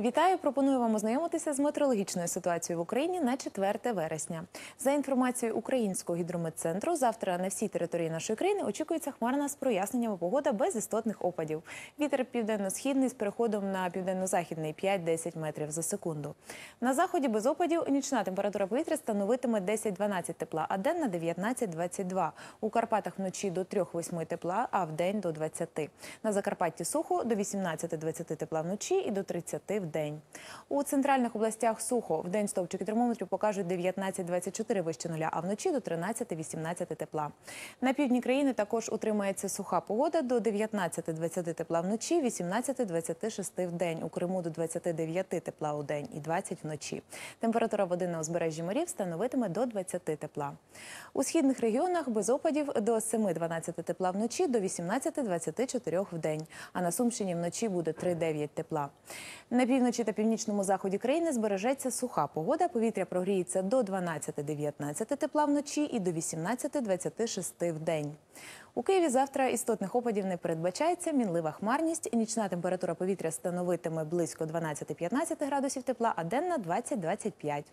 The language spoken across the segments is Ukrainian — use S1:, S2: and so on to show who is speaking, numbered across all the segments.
S1: Вітаю! Пропоную вам ознайомитися з метеорологічною ситуацією в Україні на 4 вересня. За інформацією Українського гідрометцентру, завтра на всій території нашої країни очікується хмарна з проясненнями погода без істотних опадів. Вітер південно-східний з переходом на південно-західний 5-10 метрів за секунду. На заході без опадів нічна температура повітря становитиме 10-12 тепла, а денна 19-22. У Карпатах вночі до 3-8 тепла, а вдень до 20. На Закарпатті сухо до 18-20 тепла вночі і до 30 в день. У центральних областях сухо. В день стовпчики термометрів покажуть 19-24 вище нуля, а вночі до 13-18 тепла. На півдні країни також утримається суха погода до 19-20 тепла вночі, 18-26 в день. У Криму до 29 тепла у день і 20 вночі. Температура води на узбережжі морів становитиме до 20 тепла. У східних регіонах без опадів до 7-12 тепла вночі, до 18-24 в день. А на Сумщині вночі буде 3-9 тепла. На півночі та північному заході країни збережеться суха погода. Повітря прогріється до 12-19 тепла вночі і до 18-26 в день. У Києві завтра істотних опадів не передбачається. Мінлива хмарність. Нічна температура повітря становитиме близько 12-15 градусів тепла, а денна 20-25.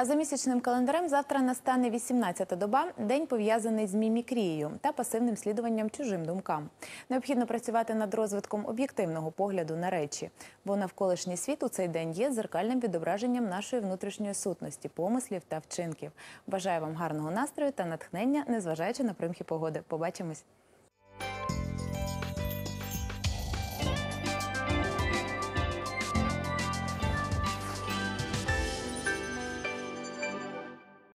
S1: А за місячним календарем завтра настане 18-та доба, день пов'язаний з мімікрією та пасивним слідуванням чужим думкам. Необхідно працювати над розвитком об'єктивного погляду на речі, бо навколишній світ у цей день є зеркальним відображенням нашої внутрішньої сутності, помислів та вчинків. Бажаю вам гарного настрою та натхнення, незважаючи на примхи погоди. Побачимось.